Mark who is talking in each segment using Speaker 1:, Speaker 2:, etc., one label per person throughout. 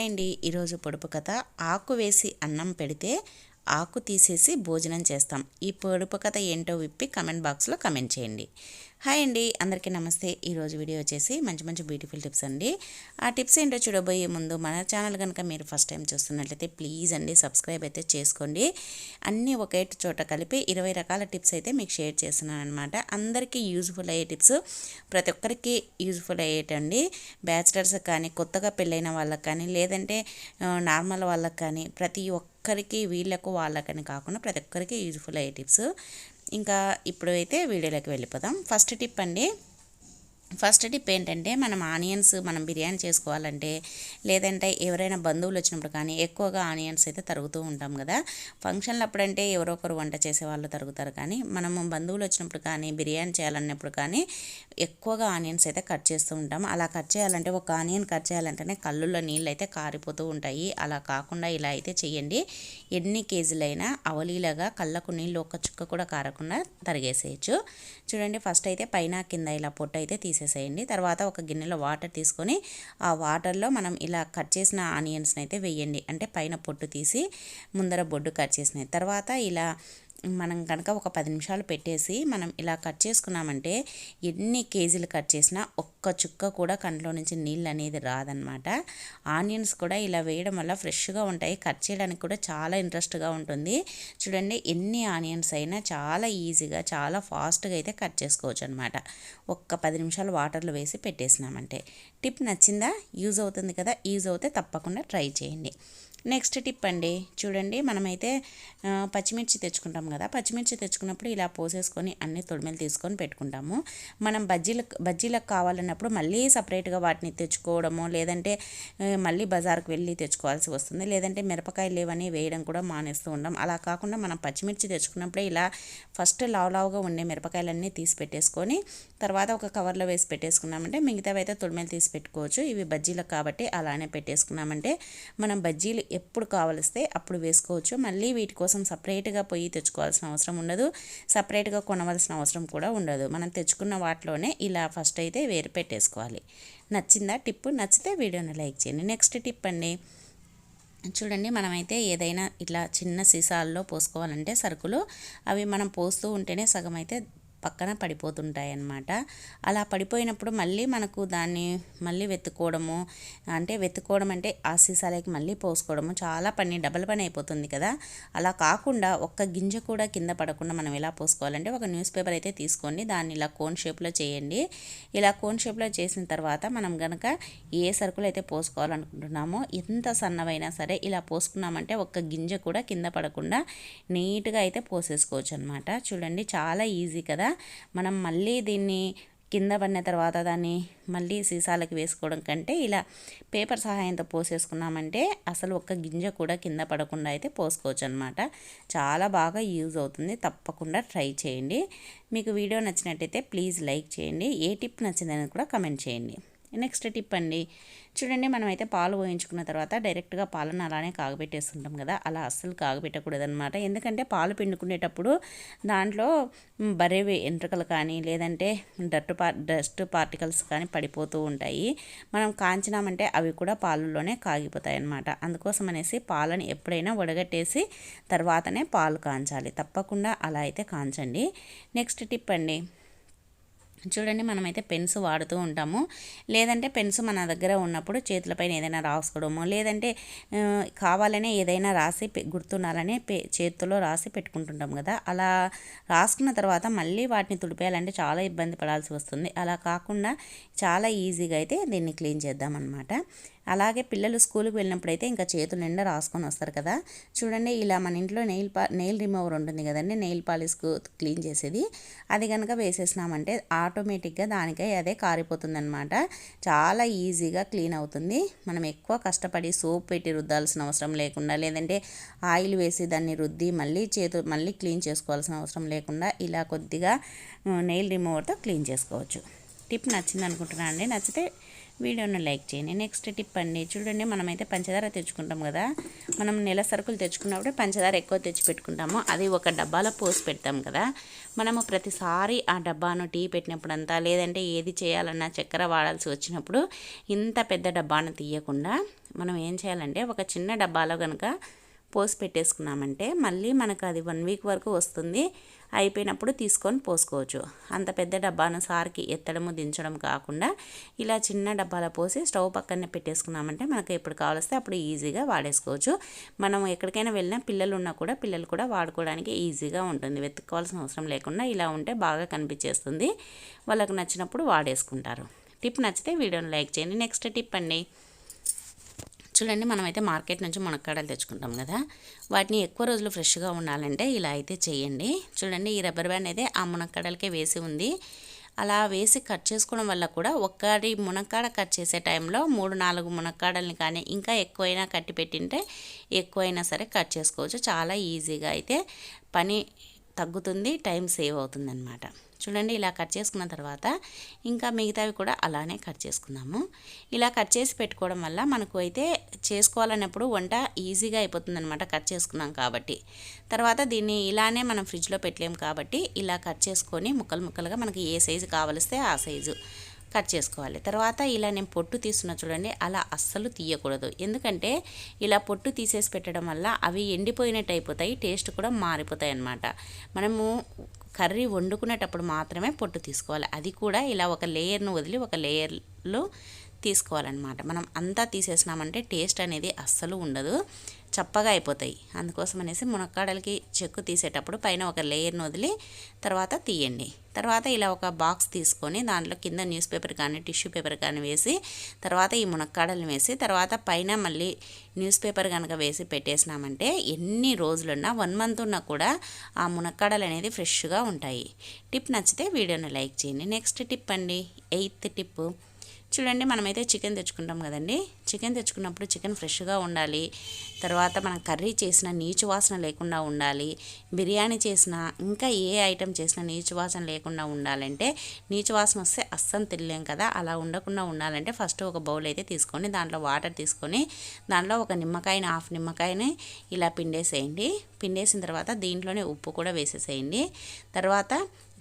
Speaker 1: అండి ఈరోజు పొడుపు కథ. ఆకు వేసి అన్నం పెడితే ఆకు తీసేసి భోజనం చేస్తాం. ఈ పొడుపు కథ ఏంటో విప్పి కమెంట్ బాక్స్లో కమెంట్ చేయండి. హాయ్ అండి. అందరికీ నమస్తే. ఈరోజు వీడియో వచ్చేసి మంచి మంచి బ్యూటిఫుల్ టిప్స్ అండి. ఆ టిప్స్ ఏంటో చూడబోయే ముందు మన ఛానల్ కనుక మీరు ఫస్ట్ టైం చూస్తున్నట్లయితే ప్లీజ్ అండి సబ్స్క్రైబ్ అయితే చేసుకోండి. అన్నీ ఒకే చోట కలిపి ఇరవై రకాల టిప్స్ అయితే మీకు షేర్ చేస్తున్నాను అనమాట అందరికీ యూజ్ఫుల్ అయ్యే టిప్స్ ప్రతి ఒక్కరికి యూజ్ఫుల్ అయ్యేటండి. బ్యాచిలర్స్ కానీ కొత్తగా పెళ్ళైన వాళ్ళకి కానీ లేదంటే నార్మల్ వాళ్ళకి కానీ ప్రతి ఒక్కరికి వీళ్ళకు వాళ్ళకని కాకుండా ప్రతి ఒక్కరికి యూజ్ఫుల్ అయ్యే టిప్స్. ఇంకా ఇప్పుడు అయితే వీడియోలోకి వెళ్ళిపోదాం. ఫస్ట్ టిప్ అండి ఫస్ట్ టిప్ ఏంటంటే మనం ఆనియన్స్ మనం బిర్యానీ చేసుకోవాలంటే లేదంటే ఎవరైనా బంధువులు వచ్చినప్పుడు కానీ ఎక్కువగా ఆనియన్స్ అయితే తరుగుతూ ఉంటాం కదా. ఫంక్షన్లు అప్పుడంటే ఎవరో ఒకరు వంట చేసే వాళ్ళు తరుగుతారు కానీ మనము బంధువులు వచ్చినప్పుడు కానీ బిర్యానీ చేయాలన్నప్పుడు కానీ ఎక్కువగా ఆనియన్స్ అయితే కట్ చేస్తూ ఉంటాం. అలా కట్ చేయాలంటే ఒక ఆనియన్ కట్ చేయాలంటేనే కళ్ళుల్లో నీళ్ళు అయితే కారిపోతూ ఉంటాయి. అలా కాకుండా ఇలా అయితే చేయండి. ఎన్ని కేజీలైనా అవలీలగా కళ్ళకు నీళ్ళు ఒక్క చుక్క కూడా కారకుండా తరిగేసేయచ్చు. చూడండి ఫస్ట్ అయితే పైన కింద ఇలా పొట్టు అయితే తీసి తీసేసేయండి. తర్వాత ఒక గిన్నెలో వాటర్ తీసుకొని ఆ వాటర్లో మనం ఇలా కట్ చేసిన ఆనియన్స్ని అయితే వేయండి. అంటే పైన పొట్టు తీసి ముందర బొడ్డు కట్ చేసినాయి తర్వాత ఇలా మనం కనుక ఒక పది నిమిషాలు పెట్టేసి మనం ఇలా కట్ చేసుకున్నామంటే ఎన్ని కేజీలు కట్ చేసినా ఒక్క చుక్క కూడా కంట్లో నుంచి నీళ్ళు అనేది రాదనమాట ఆనియన్స్ కూడా ఇలా వేయడం వల్ల ఫ్రెష్గా ఉంటాయి. కట్ చేయడానికి కూడా చాలా ఇంట్రెస్ట్గా ఉంటుంది. చూడండి ఎన్ని ఆనియన్స్ అయినా చాలా ఈజీగా చాలా ఫాస్ట్గా అయితే కట్ చేసుకోవచ్చు అనమాట ఒక్క పది నిమిషాలు వాటర్లో వేసి పెట్టేసినామంటే. టిప్ నచ్చిందా? యూజ్ అవుతుంది కదా? యూజ్ అవుతే తప్పకుండా ట్రై చేయండి. నెక్స్ట్ టిప్ అండి. చూడండి మనమైతే పచ్చిమిర్చి తెచ్చుకుంటాం కదా. పచ్చిమిర్చి తెచ్చుకున్నప్పుడు ఇలా పోసేసుకొని అన్ని తొడిమెలు తీసుకొని పెట్టుకుంటాము. మనం బజ్జీలకు బజ్జీలకు కావాలన్నప్పుడు మళ్ళీ సపరేట్గా వాటిని తెచ్చుకోవడము లేదంటే మళ్ళీ బజార్కి వెళ్ళి తెచ్చుకోవాల్సి వస్తుంది. లేదంటే మిరపకాయలు లేవని వేయడం కూడా మానేస్తూ ఉంటాం. అలా కాకుండా మనం పచ్చిమిర్చి తెచ్చుకున్నప్పుడే ఇలా ఫస్ట్ లావు లావుగా ఉండే మిరపకాయలన్నీ తీసి పెట్టేసుకొని తర్వాత ఒక కవర్లో వేసి పెట్టేసుకున్నామంటే మిగతావి అయితే తొడిమెలు తీసి పెట్టుకోవచ్చు. ఇవి బజ్జీలకు కాబట్టి అలానే పెట్టేసుకున్నామంటే మనం బజ్జీలు ఎప్పుడు కావలిస్తే అప్పుడు వేసుకోవచ్చు. మళ్ళీ వీటి కోసం సపరేట్గా పొయ్యి తెచ్చుకోవాల్సిన అవసరం ఉండదు. సపరేట్గా కొనవలసిన అవసరం కూడా ఉండదు. మనం తెచ్చుకున్న వాటిలోనే ఇలా ఫస్ట్ అయితే వేరు పెట్టేసుకోవాలి. నచ్చిందా టిప్పు? నచ్చితే వీడియోని లైక్ చేయండి. నెక్స్ట్ టిప్ అండి. చూడండి మనమైతే ఏదైనా ఇట్లా చిన్న సీసాల్లో పోసుకోవాలంటే సరుకులు అవి మనం పోస్తూ ఉంటేనే సగం అయితే పక్కన పడిపోతుంటాయి అన్నమాట అలా పడిపోయినప్పుడు మళ్ళీ మనకు దాన్ని మళ్ళీ వెతుక్కోవడము అంటే వెతుక్కోవడం అంటే ఆ సీసాలకి మళ్ళీ పోసుకోవడము చాలా పని డబల్ పని అయిపోతుంది కదా. అలా కాకుండా ఒక్క గింజ కూడా కింద పడకుండా మనం ఎలా పోసుకోవాలంటే ఒక న్యూస్ పేపర్ అయితే తీసుకోండి దాన్ని ఇలా కోన్ షేప్లో చేయండి. ఇలా కోన్ షేప్లో చేసిన తర్వాత మనం కనుక ఏ సరుకులు అయితే పోసుకోవాలనుకుంటున్నామో ఎంత సన్నవైనా సరే ఇలా పోసుకున్నామంటే ఒక్క గింజ కూడా కింద పడకుండా నీట్గా అయితే పోసేసుకోవచ్చు అనమాట చూడండి చాలా ఈజీ కదా. మనం మళ్ళీ దీన్ని కింద పడిన తర్వాత దాన్ని మళ్ళీ సీసాలకు వేసుకోవడం కంటే ఇలా పేపర్ సహాయంతో పోసేసుకున్నామంటే అసలు ఒక్క గింజ కూడా కింద పడకుండా అయితే పోసుకోవచ్చు అనమాట చాలా బాగా యూజ్ అవుతుంది. తప్పకుండా ట్రై చేయండి. మీకు వీడియో నచ్చినట్టయితే ప్లీజ్ లైక్ చేయండి. ఏ టిప్ నచ్చిందని కూడా కమెంట్ చేయండి. నెక్స్ట్ టిప్ అండి. చూడండి మనమైతే పాలు పోయించుకున్న తర్వాత డైరెక్ట్గా పాలను అలానే కాగబెట్టేస్తుంటాం కదా. అలా అస్సలు కాగబెట్టకూడదనమాట ఎందుకంటే పాలు పిండుకునేటప్పుడు దాంట్లో బరేవి ఎంట్రుకలు కానీ లేదంటే డట్టు పా డస్ట్ పార్టికల్స్ కానీ పడిపోతూ ఉంటాయి. మనం కాంచినామంటే అవి కూడా పాలల్లోనే కాగిపోతాయి అన్నమాట అందుకోసం అనేసి పాలను ఎప్పుడైనా వడగట్టేసి తర్వాతనే పాలు కాంచాలి. తప్పకుండా అలా అయితే కాంచండి. నెక్స్ట్ టిప్ అండి. చూడండి మనమైతే పెన్స్ వాడుతూ ఉంటాము. లేదంటే పెన్స్ మన దగ్గర ఉన్నప్పుడు చేతులపైన ఏదైనా రాసుకోవడము లేదంటే కావాలనే ఏదైనా రాసి గుర్తున్నారని చేతుల్లో రాసి పెట్టుకుంటుంటాం కదా. అలా రాసుకున్న తర్వాత మళ్ళీ వాటిని తుడిపేయాలంటే చాలా ఇబ్బంది పడాల్సి వస్తుంది. అలా కాకుండా చాలా ఈజీగా అయితే దీన్ని క్లీన్ చేద్దామన్నమాట. అలాగే పిల్లలు స్కూల్కి వెళ్ళినప్పుడు అయితే ఇంకా చేతులు నిండా రాసుకొని వస్తారు కదా. చూడండి ఇలా మన ఇంట్లో నెయిల్ పా నెయిల్ రిమూవర్ ఉంటుంది కదండి నెయిల్ పాలిష్కు క్లీన్ చేసేది. అది కనుక వేసేసినామంటే ఆటోమేటిక్గా దానికై అదే కారిపోతుందనమాట చాలా ఈజీగా క్లీన్ అవుతుంది. మనం ఎక్కువ కష్టపడి సోప్ పెట్టి రుద్దాల్సిన అవసరం లేకుండా లేదంటే ఆయిల్ వేసి దాన్ని రుద్ది మళ్ళీ చేతు మళ్ళీ క్లీన్ చేసుకోవాల్సిన అవసరం లేకుండా ఇలా కొద్దిగా నెయిల్ రిమూవర్తో క్లీన్ చేసుకోవచ్చు. టిప్ నచ్చింది అనుకుంటున్నాను అండి? నచ్చితే వీడియోను లైక్ చేయండి. నెక్స్ట్ టిప్ అండి చూడండి మనమైతే పంచదార తెచ్చుకుంటాం కదా మనం నెల సరుకులు తెచ్చుకున్నప్పుడు పంచదార ఎక్కువ తెచ్చి పెట్టుకుంటాము. అది ఒక డబ్బాలో పోసి పెడతాం కదా మనము ప్రతిసారి ఆ డబ్బాను టీ పెట్టినప్పుడంతా లేదంటే ఏది చేయాలన్నా చక్కెర వాడాల్సి వచ్చినప్పుడు ఇంత పెద్ద డబ్బాను తీయకుండా మనం ఏం చేయాలంటే ఒక చిన్న డబ్బాలో కనుక పోసి పెట్టేసుకున్నామంటే మళ్ళీ మనకు అది వన్ వీక్ వరకు వస్తుంది. అయిపోయినప్పుడు తీసుకొని పోసుకోవచ్చు. అంత పెద్ద డబ్బాను సార్కి ఎత్తడము దించడం కాకుండా ఇలా చిన్న డబ్బాలో పోసి స్టవ్ పక్కనే పెట్టేసుకున్నామంటే మనకు ఎప్పుడు కావలిస్తే అప్పుడు ఈజీగా వాడేసుకోవచ్చు. మనం ఎక్కడికైనా వెళ్ళినా పిల్లలు ఉన్నా కూడా పిల్లలు కూడా వాడుకోవడానికి ఈజీగా ఉంటుంది. వెతుక్కోవాల్సిన అవసరం లేకుండా ఇలా ఉంటే బాగా కనిపించేస్తుంది. వాళ్ళకు నచ్చినప్పుడు వాడేసుకుంటారు. టిప్ నచ్చితే వీడియోని లైక్ చేయండి. నెక్స్ట్ టిప్ అండి. చూడండి మనమైతే మార్కెట్ నుంచి మునక్కాడలు తెచ్చుకుంటాం కదా. వాటిని ఎక్కువ రోజులు ఫ్రెష్గా ఉండాలంటే ఇలా అయితే చేయండి. చూడండి ఈ రబ్బర్ బ్యాండ్ అయితే ఆ మునక్కాడలకే వేసి ఉంది. అలా వేసి కట్ చేసుకోవడం వల్ల కూడా ఒక్కటి మునక్కాడ కట్ చేసే టైంలో మూడు నాలుగు మునక్కాడల్ని కానీ ఇంకా ఎక్కువైనా కట్టి పెట్టింటే ఎక్కువైనా సరే కట్ చేసుకోవచ్చు. చాలా ఈజీగా అయితే పని తగ్గుతుంది టైం సేవ్ అవుతుందన్నమాట. చూడండి ఇలా కట్ చేసుకున్న తర్వాత ఇంకా మిగతావి కూడా అలానే కట్ చేసుకుందాము. ఇలా కట్ చేసి పెట్టుకోవడం వల్ల మనకు అయితే చేసుకోవాలన్నప్పుడు వంట ఈజీగా అయిపోతుందనమాట కట్ చేసుకున్నాం కాబట్టి. తర్వాత దీన్ని ఇలానే మనం ఫ్రిడ్జ్లో పెట్టలేము కాబట్టి ఇలా కట్ చేసుకొని ముక్కలు ముక్కలుగా మనకి ఏ సైజు కావలిస్తే ఆ సైజు కట్ చేసుకోవాలి. తర్వాత ఇలా నేను పొట్టు తీస్తున్నా చూడండి అలా అస్సలు తీయకూడదు. ఎందుకంటే ఇలా పొట్టు తీసేసి పెట్టడం వల్ల అవి ఎండిపోయినట్టు అయిపోతాయి టేస్ట్ కూడా మారిపోతాయి అన్నమాట మనము కర్రీ వండుకునేటప్పుడు మాత్రమే పొట్టు తీసుకోవాలి. అది కూడా ఇలా ఒక లేయర్ను వదిలి ఒక లేయర్లో తీసుకోవాలన్నమాట. మనం అంతా తీసేసినామంటే టేస్ట్ అనేది అస్సలు ఉండదు. చప్పగా అయిపోతాయి. అందుకోసం అనేసి మునక్కాడలకి చెక్కు తీసేటప్పుడు పైన ఒక లేయర్ను వదిలి తర్వాత తీయండి. తర్వాత ఇలా ఒక బాక్స్ తీసుకొని దాంట్లో కింద న్యూస్ పేపర్ కానీ టిష్యూ పేపర్ కానీ వేసి తర్వాత ఈ మునక్కాడలు వేసి తర్వాత పైన మళ్ళీ న్యూస్ పేపర్ కనుక వేసి పెట్టేసినామంటే ఎన్ని రోజులున్నా వన్ మంత్ ఉన్నా కూడా ఆ మునక్కాడలు అనేది ఫ్రెష్గా ఉంటాయి. టిప్ నచ్చితే వీడియోని లైక్ చేయండి. నెక్స్ట్ టిప్ అండి. ఎయిత్ టిప్ చూడండి మనమైతే చికెన్ తెచ్చుకుంటాం కదండి. చికెన్ తెచ్చుకున్నప్పుడు చికెన్ ఫ్రెష్గా ఉండాలి. తర్వాత మనం కర్రీ చేసిన నీచు వాసన లేకుండా ఉండాలి. బిర్యానీ చేసిన ఇంకా ఏ ఐటెం చేసినా నీచు వాసన లేకుండా ఉండాలంటే నీచు వాసన వస్తే అస్సం తినలేం కదా. అలా ఉండకుండా ఉండాలంటే ఫస్ట్ ఒక బౌల్ అయితే తీసుకొని దాంట్లో వాటర్ తీసుకొని దాంట్లో ఒక నిమ్మకాయని హాఫ్ నిమ్మకాయని ఇలా పిండేసేయండి. పిండేసిన తర్వాత దీంట్లోనే ఉప్పు కూడా వేసేసేయండి. తర్వాత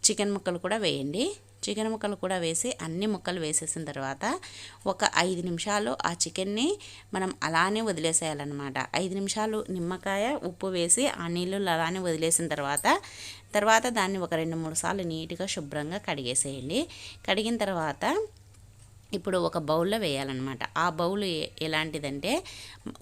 Speaker 1: చికెన్ ముక్కలు కూడా వేయండి. చికెన్ ముక్కలు కూడా వేసి అన్ని ముక్కలు వేసేసిన తర్వాత ఒక ఐదు నిమిషాలు ఆ చికెన్ని మనం అలానే వదిలేసేయాలన్నమాట. ఐదు నిమిషాలు నిమ్మకాయ ఉప్పు వేసి ఆ నీళ్ళు అలానే వదిలేసిన తర్వాత తర్వాత దాన్ని ఒక రెండు మూడు సార్లు నీట్గా శుభ్రంగా కడిగేసేయండి. కడిగిన తర్వాత ఇప్పుడు ఒక బౌల్లో వేయాలన్నమాట. ఆ బౌల్ ఎలాంటిదంటే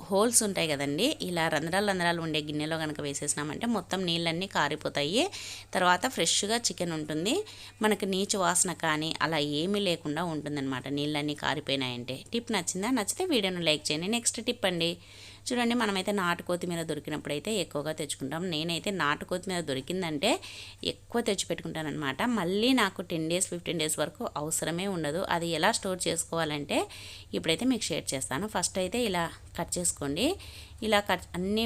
Speaker 1: హోల్స్ ఉంటాయి కదండి ఇలా రంధ్రాలు రంధ్రాలు ఉండే గిన్నెలో కనుక వేసేసినామంటే మొత్తం నీళ్ళన్నీ కారిపోతాయి. తర్వాత ఫ్రెష్గా చికెన్ ఉంటుంది. మనకు నీచు వాసన కానీ అలా ఏమీ లేకుండా ఉంటుందన్నమాట నీళ్ళన్నీ కారిపోయినాయంటే. టిప్ నచ్చిందా? నచ్చితే వీడియోను లైక్ చేయండి. నెక్స్ట్ టిప్ అండి. చూడండి మనమైతే నాటు కొత్తిమీర దొరికినప్పుడు అయితే ఎక్కువగా తెచ్చుకుంటాం. నేనైతే నాటు కొత్తిమీర దొరికిందంటే ఎక్కువ తెచ్చిపెట్టుకుంటాను అనమాట మళ్ళీ నాకు టెన్ డేస్ ఫిఫ్టీన్ డేస్ వరకు అవసరమే ఉండదు. అది ఎలా స్టోర్ చేసుకోవాలంటే ఇప్పుడైతే మీకు షేర్ చేస్తాను. ఫస్ట్ అయితే ఇలా కట్ చేసుకోండి. ఇలా కట్ అన్ని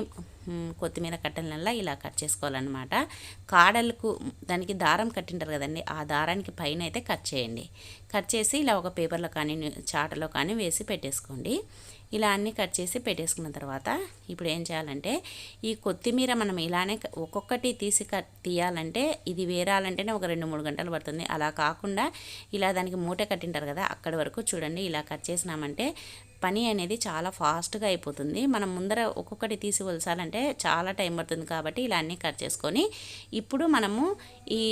Speaker 1: కొత్తిమీర కట్టెలనల్లా ఇలా కట్ చేసుకోవాలన్నమాట. కాడలకు దానికి దారం కట్టింటారు కదండి ఆ దారానికి పైన అయితే కట్ చేయండి. కట్ చేసి ఇలా ఒక పేపర్లో కానీ చాటలో కానీ వేసి పెట్టేసుకోండి. ఇలా అన్నీ కట్ చేసి పెట్టేసుకున్న తర్వాత ఇప్పుడు ఏం చేయాలంటే ఈ కొత్తిమీర మనం ఇలానే ఒక్కొక్కటి తీసి కట్ తీయాలంటే ఇది వేరాలంటేనే ఒక రెండు మూడు గంటలు పడుతుంది. అలా కాకుండా ఇలా దానికి మూట కట్టింటారు కదా అక్కడి వరకు చూడండి ఇలా కట్ చేసినామంటే పని అనేది చాలా ఫాస్ట్గా అయిపోతుంది. మనం ముందర ఒక్కొక్కటి తీసి వలసాలంటే చాలా టైం పడుతుంది కాబట్టి ఇలా అన్నీ కట్ చేసుకొని ఇప్పుడు మనము ఈ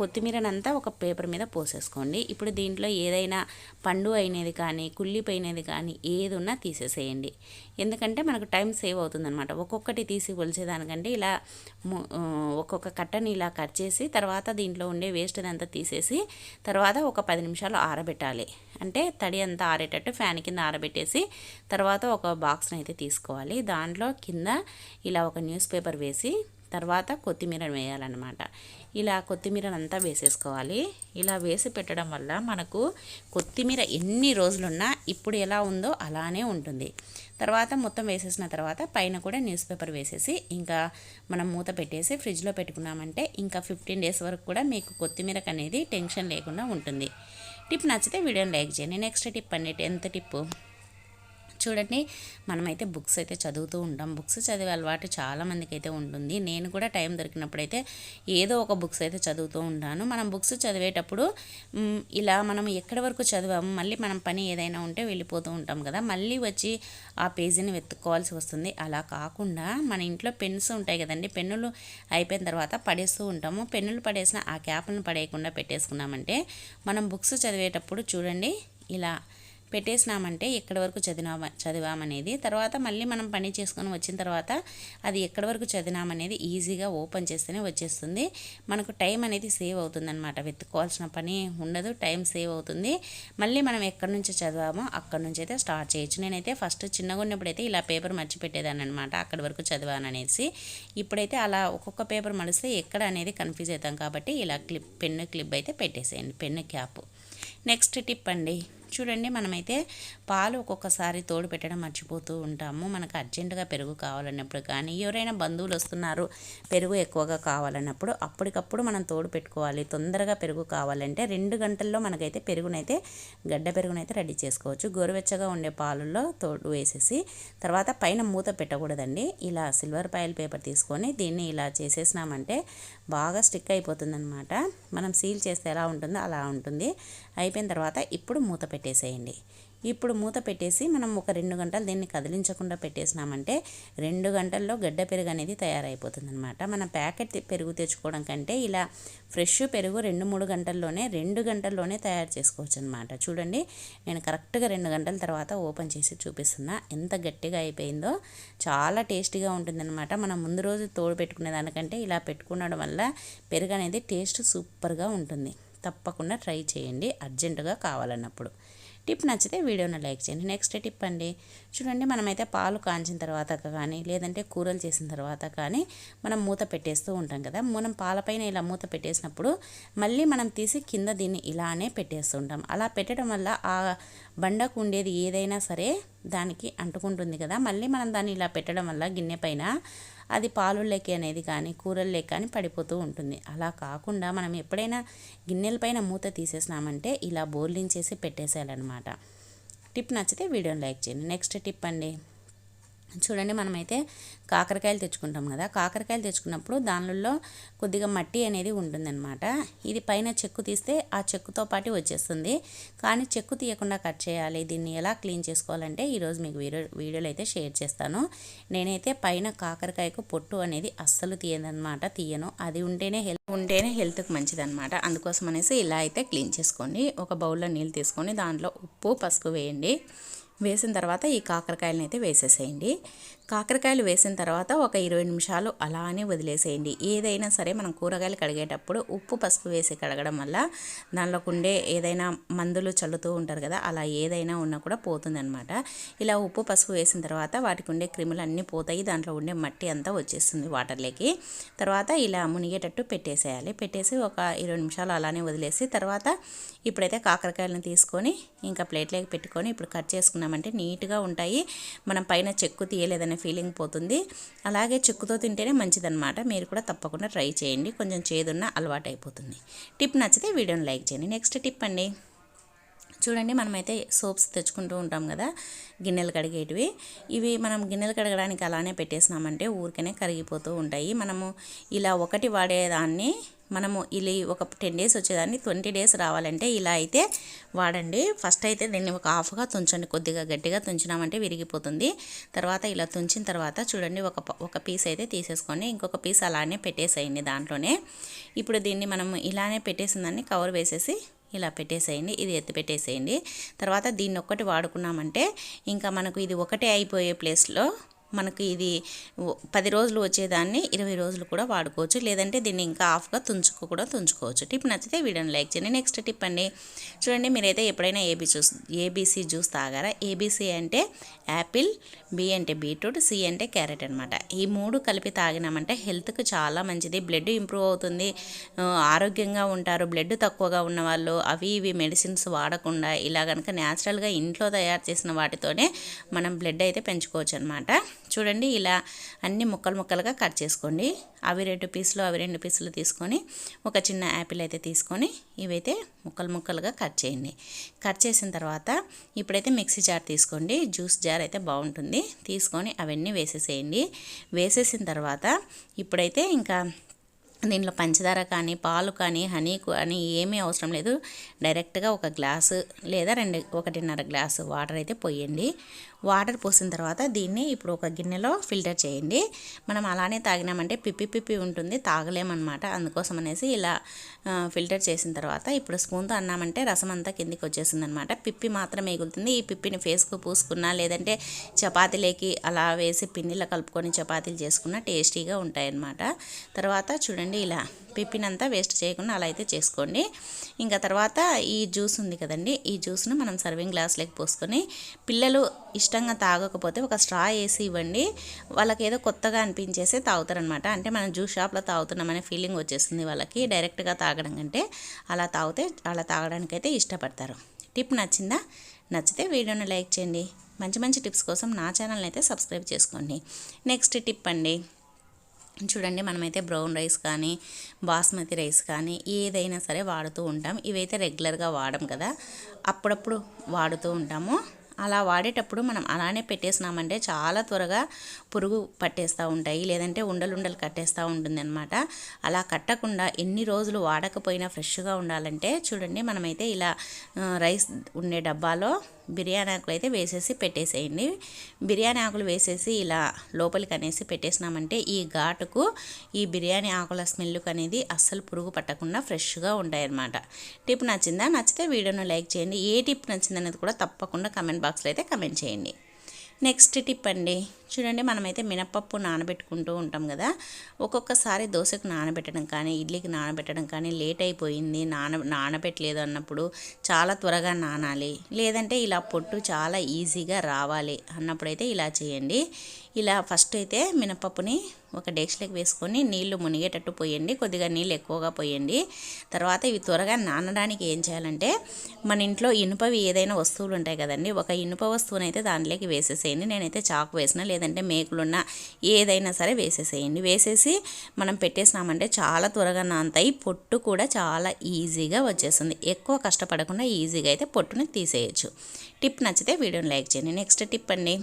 Speaker 1: కొత్తిమీరనంతా ఒక పేపర్ మీద పోసేసుకోండి. ఇప్పుడు దీంట్లో ఏదైనా పండు అయినది కానీ కుళ్ళిపోయినది కానీ ఏది ఉన్నా తీసేసేయండి. ఎందుకంటే మనకు టైం సేవ్ అవుతుందన్నమాట. ఒక్కొక్కటి తీసి కొలిచేదానికంటే ఇలా ఒక్కొక్క కట్టని ఇలా కట్ చేసి తర్వాత దీంట్లో ఉండే వేస్ట్ అంతా తీసేసి తర్వాత ఒక పది నిమిషాలు ఆరబెట్టాలి. అంటే తడి అంతా ఆరేటట్టు ఫ్యాన్ కింద ఆరబెట్టేసి తర్వాత ఒక బాక్స్ని అయితే తీసుకోవాలి. దాంట్లో కింద ఇలా ఒక న్యూస్ పేపర్ వేసి తర్వాత కొత్తిమీర వేయాలన్నమాట. ఇలా కొత్తిమీర అంతా వేసేసుకోవాలి. ఇలా వేసి పెట్టడం వల్ల మనకు కొత్తిమీర ఎన్ని రోజులున్నా ఇప్పుడు ఎలా ఉందో అలానే ఉంటుంది. తర్వాత మొత్తం వేసేసిన తర్వాత పైన కూడా న్యూస్ పేపర్ వేసేసి ఇంకా మనం మూత పెట్టేసి ఫ్రిడ్జ్లో పెట్టుకున్నామంటే ఇంకా ఫిఫ్టీన్ డేస్ వరకు కూడా మీకు కొత్తిమీరకు అనేది టెన్షన్ లేకుండా ఉంటుంది. టిప్ నచ్చితే వీడియోని లైక్ చేయండి. నెక్స్ట్ టిప్ అండి టెన్త్ టిప్. చూడండి మనమైతే బుక్స్ అయితే చదువుతూ ఉంటాం. బుక్స్ చదివే అలవాటు చాలామందికి అయితే ఉంటుంది. నేను కూడా టైం దొరికినప్పుడైతే ఏదో ఒక బుక్స్ అయితే చదువుతూ ఉంటాను. మనం బుక్స్ చదివేటప్పుడు ఇలా మనం ఎక్కడి వరకు చదివాము మళ్ళీ మనం పని ఏదైనా ఉంటే వెళ్ళిపోతూ ఉంటాం కదా. మళ్ళీ వచ్చి ఆ పేజీని వెతుక్కోవాల్సి వస్తుంది. అలా కాకుండా మన ఇంట్లో పెన్స్ ఉంటాయి కదండి పెన్నులు అయిపోయిన తర్వాత పడేస్తూ ఉంటాము. పెన్నులు పడేసిన ఆ క్యాప్లను పడేయకుండా పెట్టేసుకున్నామంటే మనం బుక్స్ చదివేటప్పుడు చూడండి ఇలా పెట్టేసినామంటే ఎక్కడి వరకు చదివామా చదివామనేది. తర్వాత మళ్ళీ మనం పని చేసుకొని వచ్చిన తర్వాత అది ఎక్కడి వరకు చదివామనేది ఈజీగా ఓపెన్ చేస్తేనే వచ్చేస్తుంది. మనకు టైం అనేది సేవ్ అవుతుంది అనమాట వెతుక్కోవాల్సిన పని ఉండదు టైం సేవ్ అవుతుంది. మళ్ళీ మనం ఎక్కడి నుంచి చదివామో అక్కడి నుంచి అయితే స్టార్ట్ చేయొచ్చు. నేనైతే ఫస్ట్ చిన్నగా ఉన్నప్పుడైతే ఇలా పేపర్ మర్చిపెట్టేదాన్ని అనమాట అక్కడి వరకు చదివాను అనేసి ఇప్పుడైతే అలా ఒక్కొక్క పేపర్ మలిస్తే ఎక్కడ అనేది కన్ఫ్యూజ్ అవుతాం కాబట్టి ఇలా క్లిప్ పెన్ను క్లిప్ అయితే పెట్టేసేయండి పెన్ను క్యాప్. నెక్స్ట్ టిప్ అండి. చూడండి మనమైతే పాలు ఒక్కొక్కసారి తోడు పెట్టడం మర్చిపోతూ ఉంటాము. మనకు అర్జెంటుగా పెరుగు కావాలన్నప్పుడు కానీ ఎవరైనా బంధువులు వస్తున్నారు పెరుగు ఎక్కువగా కావాలన్నప్పుడు అప్పటికప్పుడు మనం తోడు పెట్టుకోవాలి తొందరగా పెరుగు కావాలంటే రెండు గంటల్లో మనకైతే పెరుగునైతే గడ్డ పెరుగునైతే రెడీ చేసుకోవచ్చు. గోరువెచ్చగా ఉండే పాలల్లో తోడు వేసేసి తర్వాత పైన మూత పెట్టకూడదండి. ఇలా సిల్వర్ పాయిల్ పేపర్ తీసుకొని దీన్ని ఇలా చేసేసినామంటే బాగా స్టిక్ అయిపోతుంది మనం సీల్ చేస్తే ఎలా ఉంటుందో అలా ఉంటుంది. అయిపోయిన తర్వాత ఇప్పుడు మూత పెట్టేసేయండి. ఇప్పుడు మూత పెట్టేసి మనం ఒక రెండు గంటలు దీన్ని కదిలించకుండా పెట్టేసినామంటే రెండు గంటల్లో గడ్డ పెరుగు అనేది తయారైపోతుంది అనమాట మనం ప్యాకెట్ పెరుగు తెచ్చుకోవడం కంటే ఇలా ఫ్రెష్ పెరుగు రెండు మూడు గంటల్లోనే రెండు గంటల్లోనే తయారు చేసుకోవచ్చు అనమాట చూడండి నేను కరెక్ట్గా రెండు గంటల తర్వాత ఓపెన్ చేసి చూపిస్తున్నా. ఎంత గట్టిగా అయిపోయిందో చాలా టేస్టీగా ఉంటుందన్నమాట. మనం ముందు రోజు తోడు పెట్టుకునే దానికంటే ఇలా పెట్టుకునడం వల్ల పెరుగు అనేది టేస్ట్ సూపర్గా ఉంటుంది. తప్పకుండా ట్రై చేయండి. అర్జెంటుగా కావాలన్నప్పుడు. టిప్ నచ్చితే వీడియోని లైక్ చేయండి. నెక్స్ట్ టిప్ అండి చూడండి మనమైతే పాలు కాంచిన తర్వాత కానీ లేదంటే కూరలు చేసిన తర్వాత కానీ మనం మూత పెట్టేస్తూ ఉంటాం కదా. మనం పాలపైన ఇలా మూత పెట్టేసినప్పుడు మళ్ళీ మనం తీసి కింద దీన్ని ఇలానే పెట్టేస్తూ ఉంటాం. అలా పెట్టడం వల్ల ఆ బండకు ఉండేది ఏదైనా సరే దానికి అంటుకుంటుంది కదా. మళ్ళీ మనం దాన్ని ఇలా పెట్టడం వల్ల గిన్నె పైన అది పాలుల్లోకి అనేది కానీ కూరల్లోకి కానీ పడిపోతూ ఉంటుంది. అలా కాకుండా మనం ఎప్పుడైనా గిన్నెలపైన మూత తీసేసినామంటే ఇలా బోర్లించేసి పెట్టేసేయాలన్నమాట. టిప్ నచ్చితే వీడియోని లైక్ చేయండి. నెక్స్ట్ టిప్ అండి. చూడండి మనమైతే కాకరకాయలు తెచ్చుకుంటాం కదా. కాకరకాయలు తెచ్చుకున్నప్పుడు దానిలో కొద్దిగా మట్టి అనేది ఉంటుందన్నమాట. ఇది పైన చెక్కు తీస్తే ఆ చెక్కుతో పాటు వచ్చేస్తుంది. కానీ చెక్కు తీయకుండా కట్ చేయాలి. దీన్ని ఎలా క్లీన్ చేసుకోవాలంటే ఈరోజు మీకు వీడియో వీడియోలో అయితే షేర్ చేస్తాను. నేనైతే పైన కాకరకాయకు పొట్టు అనేది అస్సలు తీయదనమాట తీయను. అది ఉంటేనే హెల్త్ ఉంటేనే హెల్త్కి మంచిదన్నమాట. అందుకోసం అనేసి ఇలా అయితే క్లీన్ చేసుకోండి. ఒక బౌల్లో నీళ్ళు తీసుకొని దాంట్లో ఉప్పు పసుపు వేయండి. వేసిన తర్వాత ఈ కాకరకాయలను అయితే వేసేసేయండి. కాకరకాయలు వేసిన తర్వాత ఒక ఇరవై నిమిషాలు అలానే వదిలేసేయండి. ఏదైనా సరే మనం కూరగాయలు కడిగేటప్పుడు ఉప్పు పసుపు వేసి కడగడం వల్ల దానిలోకి ఉండే ఏదైనా మందులు చల్లుతూ ఉంటారు కదా అలా ఏదైనా ఉన్నా కూడా పోతుందనమాట ఇలా ఉప్పు పసుపు వేసిన తర్వాత వాటికి ఉండే క్రిములు అన్నీ పోతాయి దాంట్లో ఉండే మట్టి అంతా వచ్చేస్తుంది వాటర్లోకి. తర్వాత ఇలా మునిగేటట్టు పెట్టేసేయాలి. పెట్టేసి ఒక ఇరవై నిమిషాలు అలానే వదిలేసి తర్వాత ఇప్పుడైతే కాకరకాయలను తీసుకొని ఇంకా ప్లేట్లోకి పెట్టుకొని ఇప్పుడు కట్ చేసుకున్నామంటే నీట్గా ఉంటాయి. మనం పైన చెక్కు తీయలేదనే ఫీలింగ్ పోతుంది. అలాగే చెక్కుతో తింటేనే మంచిదన్నమాట. మీరు కూడా తప్పకుండా ట్రై చేయండి. కొంచెం చేదున్న అలవాటు అయిపోతుంది. టిప్ నచ్చితే వీడియోని లైక్ చేయండి. నెక్స్ట్ టిప్ అండి. చూడండి మనమైతే సోప్స్ తెచ్చుకుంటూ ఉంటాం కదా గిన్నెలు కడిగేటివి. ఇవి మనం గిన్నెలు కడగడానికి అలానే పెట్టేసినామంటే ఊరికనే కరిగిపోతూ ఉంటాయి. మనము ఇలా ఒకటి వాడేదాన్ని మనము ఇలా ఒక టెన్ డేస్ వచ్చేదాన్ని ట్వంటీ డేస్ రావాలంటే ఇలా అయితే వాడండి. ఫస్ట్ అయితే దీన్ని ఒక హాఫ్గా తుంచండి. కొద్దిగా గట్టిగా తుంచినామంటే విరిగిపోతుంది. తర్వాత ఇలా తుంచిన తర్వాత చూడండి ఒక ఒక పీస్ అయితే తీసేసుకొని ఇంకొక పీస్ అలానే పెట్టేసేయండి దాంట్లోనే. ఇప్పుడు దీన్ని మనం ఇలానే పెట్టేసిందాన్ని కవర్ వేసేసి ఇలా పెట్టేసేయండి. ఇది ఎత్తి పెట్టేసేయండి. తర్వాత దీన్ని ఒక్కటి వాడుకున్నామంటే ఇంకా మనకు ఇది ఒకటే అయిపోయే ప్లేస్లో మనకి ఇది పది రోజులు వచ్చేదాన్ని ఇరవై రోజులు కూడా వాడుకోవచ్చు. లేదంటే దీన్ని ఇంకా ఆఫ్గా తుంచుకు కూడా తుంచుకోవచ్చు. టిప్ నచ్చితే వీడియోని లైక్ చేయండి. నెక్స్ట్ టిప్ అండి. చూడండి మీరైతే ఎప్పుడైనా ఏబీ జ్యూస్ ఏబీసీ జ్యూస్ తాగారా? ఏబీసీ అంటే యాపిల్ బి అంటే బీట్రూట్ సి అంటే క్యారెట్ అనమాట ఈ మూడు కలిపి తాగినామంటే హెల్త్కి చాలా మంచిది. బ్లడ్ ఇంప్రూవ్ అవుతుంది. ఆరోగ్యంగా ఉంటారు. బ్లడ్ తక్కువగా ఉన్న వాళ్ళు అవి ఇవి మెడిసిన్స్ వాడకుండా ఇలా కనుక న్యాచురల్గా ఇంట్లో తయారు చేసిన వాటితోనే మనం బ్లడ్ అయితే పెంచుకోవచ్చు అనమాట చూడండి ఇలా అన్ని ముక్కలు ముక్కలుగా కట్ చేసుకోండి. అవి రెండు పీసులు అవి రెండు పీసులు తీసుకొని ఒక చిన్న యాపిల్ అయితే తీసుకొని ఇవైతే ముక్కలు ముక్కలుగా కట్ చేయండి. కట్ చేసిన తర్వాత ఇప్పుడైతే మిక్సీ జార్ తీసుకోండి. జ్యూస్ జార్ అయితే బాగుంటుంది. తీసుకొని అవన్నీ వేసేసేయండి. వేసేసిన తర్వాత ఇప్పుడైతే ఇంకా దీంట్లో పంచదార కానీ పాలు కానీ హనీ కానీ ఏమీ అవసరం లేదు. డైరెక్ట్గా ఒక గ్లాసు లేదా రెండు ఒకటిన్నర గ్లాసు వాటర్ అయితే పోయండి. వాటర్ పోసిన తర్వాత దీన్ని ఇప్పుడు ఒక గిన్నెలో ఫిల్టర్ చేయండి. మనం అలానే తాగినామంటే పిప్పి పిప్పి ఉంటుంది తాగలేమన్నమాట. అందుకోసం అనేసి ఇలా ఫిల్టర్ చేసిన తర్వాత ఇప్పుడు స్పూన్తో అన్నామంటే రసం అంతా కిందికి వచ్చేసింది అనమాట పిప్పి మాత్రం మిగులుతుంది ఈ పిప్పిని ఫేస్కు పూసుకున్నా లేదంటే చపాతీలేకి అలా వేసి పిండిలో కలుపుకొని చపాతీలు చేసుకున్నా టేస్టీగా ఉంటాయన్నమాట. తర్వాత చూడండి ఇలా పిప్పినంతా వేస్ట్ చేయకుండా అలా అయితే చేసుకోండి. ఇంకా తర్వాత ఈ జ్యూస్ ఉంది కదండి ఈ జ్యూస్ను మనం సర్వింగ్ గ్లాస్లోకి పోసుకొని పిల్లలు ఇష్టంగా తాగకపోతే ఒక స్ట్రా వేసి ఇవ్వండి. వాళ్ళకి ఏదో కొత్తగా అనిపించేసి తాగుతారనమాట అంటే మనం జ్యూస్ షాప్లో తాగుతున్నామనే ఫీలింగ్ వచ్చేస్తుంది వాళ్ళకి. డైరెక్ట్గా తాగడం కంటే అలా తాగితే అలా తాగడానికైతే ఇష్టపడతారు. టిప్ నచ్చిందా? నచ్చితే వీడియోని లైక్ చేయండి. మంచి మంచి టిప్స్ కోసం నా ఛానల్ని అయితే సబ్స్క్రైబ్ చేసుకోండి. నెక్స్ట్ టిప్ అండి. చూడండి మనమైతే బ్రౌన్ రైస్ కానీ బాస్మతి రైస్ కానీ ఏదైనా సరే వాడుతూ ఉంటాం. ఇవైతే రెగ్యులర్గా వాడం కదా. అప్పుడప్పుడు వాడుతూ ఉంటాము. అలా వాడేటప్పుడు మనం అలానే పెట్టేసినామంటే చాలా త్వరగా పురుగు పట్టేస్తూ ఉంటాయి. లేదంటే ఉండలు ఉండలు కట్టేస్తూ ఉంటుంది అనమాట అలా కట్టకుండా ఎన్ని రోజులు వాడకపోయినా ఫ్రెష్గా ఉండాలంటే చూడండి మనమైతే ఇలా రైస్ ఉండే డబ్బాలో బిర్యానీ ఆకులు అయితే వేసేసి పెట్టేసేయండి. బిర్యానీ ఆకులు వేసేసి ఇలా లోపలికి అనేసి పెట్టేసినామంటే ఈ ఘాటుకు ఈ బిర్యానీ ఆకుల స్మెల్కు అనేది అస్సలు పురుగు పట్టకుండా ఫ్రెష్గా ఉంటాయన్నమాట. టిప్ నచ్చిందా? నచ్చితే వీడియోను లైక్ చేయండి. ఏ టిప్ నచ్చిందనేది కూడా తప్పకుండా కమెంట్ బాక్స్లో అయితే కమెంట్ చేయండి. నెక్స్ట్ టిప్ అండి. చూడండి మనమైతే మినపప్పు నానబెట్టుకుంటూ ఉంటాం కదా. ఒక్కొక్కసారి దోశకు నానబెట్టడం కానీ ఇడ్లీకి నానబెట్టడం కానీ లేట్ అయిపోయింది. నాన నానబెట్టలేదు అన్నప్పుడు చాలా త్వరగా నానాలి. లేదంటే ఇలా పొట్టు చాలా ఈజీగా రావాలి అన్నప్పుడైతే ఇలా చేయండి. ఇలా ఫస్ట్ అయితే మినపప్పుని ఒక డెక్స్లోకి వేసుకొని నీళ్ళు మునిగేటట్టు పోయండి. కొద్దిగా నీళ్ళు ఎక్కువగా పోయండి. తర్వాత ఇవి త్వరగా నానడానికి ఏం చేయాలంటే మన ఇంట్లో ఇనుపవి ఏదైనా వస్తువులు ఉంటాయి కదండి ఒక ఇనుప వస్తువుని అయితే దాంట్లోకి వేసేసేయండి. నేనైతే చాకు వేసిన లేదంటే మేకులున్న ఏదైనా సరే వేసేసేయండి. వేసేసి మనం పెట్టేసినామంటే చాలా త్వరగా నానతాయి. పొట్టు కూడా చాలా ఈజీగా వచ్చేస్తుంది. ఎక్కువ కష్టపడకుండా ఈజీగా అయితే పొట్టుని తీసేయచ్చు. టిప్ నచ్చితే వీడియోని లైక్ చేయండి. నెక్స్ట్ టిప్ అండి.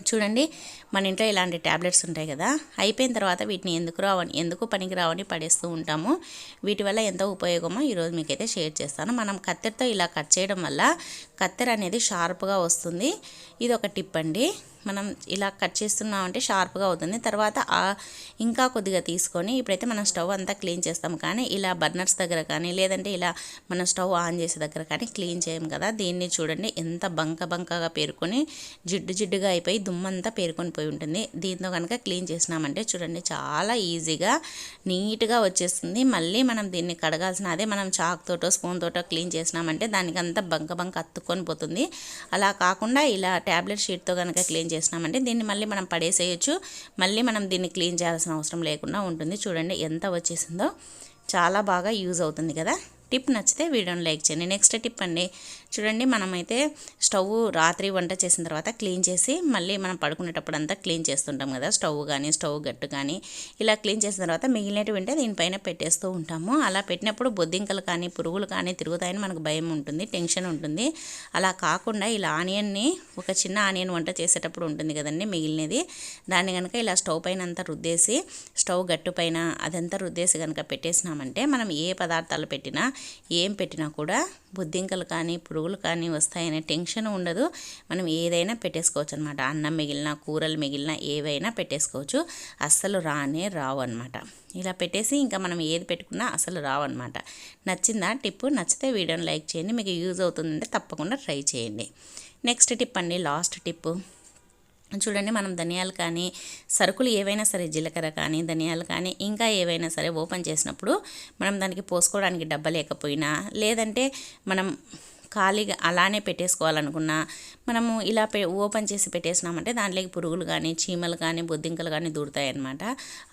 Speaker 1: చూడండి మన ఇంట్లో ఇలాంటి ట్యాబ్లెట్స్ ఉంటాయి కదా అయిపోయిన తర్వాత వీటిని ఎందుకు రావని ఎందుకు పనికి రావని పడేస్తూ ఉంటాము. వీటి వల్ల ఎంతో ఉపయోగమో ఈరోజు మీకైతే షేర్ చేస్తాను. మనం కత్తెరతో ఇలా కట్ చేయడం వల్ల కత్తెర అనేది షార్ప్గా వస్తుంది. ఇది ఒక టిప్ అండి. మనం ఇలా కట్ చేస్తున్నామంటే షార్ప్గా అవుతుంది. తర్వాత ఇంకా కొద్దిగా తీసుకొని ఇప్పుడైతే మనం స్టవ్ అంతా క్లీన్ చేస్తాం కానీ ఇలా బర్నర్స్ దగ్గర కానీ లేదంటే ఇలా మనం స్టవ్ ఆన్ చేసే దగ్గర కానీ క్లీన్ చేయం కదా. దీన్ని చూడండి ఎంత బంక బంకగా పేరుకొని జిడ్డు జిడ్డుగా అయిపోయి దుమ్మంతా పేరుకొని పోయి ఉంటుంది. దీంతో కనుక క్లీన్ చేసినామంటే చూడండి చాలా ఈజీగా నీట్గా వచ్చేస్తుంది. మళ్ళీ మనం దీన్ని కడగాల్సిన అదే మనం చాక్ తోటో స్పూన్ తోటో క్లీన్ చేసినామంటే దానికంతా బంక బంక అత్తుకొని పోతుంది. అలా కాకుండా ఇలా ట్యాబ్లెట్ షీట్తో కనుక క్లీన్ చేసినామంటే దీన్ని మళ్ళీ మనం పడేసేయచ్చు. మళ్ళీ మనం దీన్ని క్లీన్ చేయాల్సిన అవసరం లేకుండా ఉంటుంది. చూడండి ఎంత వచ్చేసిందో. చాలా బాగా యూజ్ అవుతుంది కదా. టిప్ నచ్చితే వీడియోని లైక్ చేయండి. నెక్స్ట్ టిప్ అండి. చూడండి మనమైతే స్టవ్ రాత్రి వంట చేసిన తర్వాత క్లీన్ చేసి మళ్ళీ మనం పడుకునేటప్పుడు అంతా క్లీన్ చేస్తుంటాం కదా స్టవ్ కానీ స్టవ్ గట్టు కానీ ఇలా క్లీన్ చేసిన తర్వాత మిగిలినవి ఉంటే దీనిపైన పెట్టేస్తూ ఉంటాము. అలా పెట్టినప్పుడు బొద్దింకలు కానీ పురుగులు కానీ తిరుగుతాయని మనకు భయం ఉంటుంది టెన్షన్ ఉంటుంది. అలా కాకుండా ఇలా ఆనియన్ని ఒక చిన్న ఆనియన్ వంట చేసేటప్పుడు ఉంటుంది కదండి మిగిలినది. దాన్ని కనుక ఇలా స్టవ్ పైన అంతా రుద్దేసి స్టవ్ గట్టు పైన అదంతా రుద్దేసి కనుక పెట్టేసినామంటే మనం ఏ పదార్థాలు పెట్టినా ఏం పెట్టినా కూడా బుద్ధింకలు కానీ పురుగులు కానీ వస్తాయనే టెన్షన్ ఉండదు. మనం ఏదైనా పెట్టేసుకోవచ్చు అనమాట అన్నం మిగిలిన కూరలు మిగిలిన ఏవైనా పెట్టేసుకోవచ్చు. అస్సలు రానే రావు అనమాట ఇలా పెట్టేసి ఇంకా మనం ఏది పెట్టుకున్నా అసలు రావన్నమాట నచ్చిందా టిప్పు? నచ్చితే వీడియోని లైక్ చేయండి. మీకు యూజ్ అవుతుందంటే తప్పకుండా ట్రై చేయండి. నెక్స్ట్ టిప్ అండి. Last tip. చూడండి మనం ధనియాలు కానీ సరుకులు ఏవైనా సరే జీలకర్ర కానీ ధనియాలు కానీ ఇంకా ఏవైనా సరే ఓపెన్ చేసినప్పుడు మనం దానికి పోసుకోవడానికి డబ్బ లేకపోయినా లేదంటే మనం ఖాళీగా అలానే పెట్టేసుకోవాలనుకున్నా మనము ఇలా పె ఓపెన్ చేసి పెట్టేసినామంటే దాంట్లోకి పురుగులు కానీ చీమలు కానీ బొద్దింకలు కానీ దూరుతాయి అన్నమాట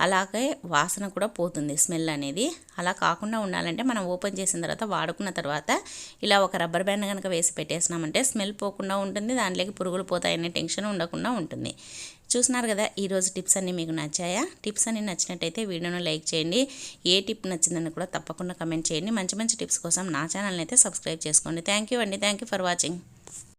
Speaker 1: అలాగే వాసన కూడా పోతుంది స్మెల్ అనేది. అలా కాకుండా ఉండాలంటే మనం ఓపెన్ చేసిన తర్వాత వాడుకున్న తర్వాత ఇలా ఒక రబ్బర్ బ్యాండ్ కనుక వేసి పెట్టేసినామంటే స్మెల్ పోకుండా ఉంటుంది దాంట్లోకి పురుగులు పోతాయనే టెన్షన్ ఉండకుండా ఉంటుంది. చూస్తున్నారు కదా ఈరోజు టిప్స్ అన్నీ మీకు నచ్చాయా? టిప్స్ అన్నీ నచ్చినట్టయితే వీడియోను లైక్ చేయండి. ఏ టిప్ నచ్చిందని కూడా తప్పకుండా కమెంట్ చేయండి. మంచి మంచి టిప్స్ కోసం నా ఛానల్ని అయితే సబ్స్క్రైబ్ చేసుకోండి. థ్యాంక్ యూ అండి. Thank you for watching.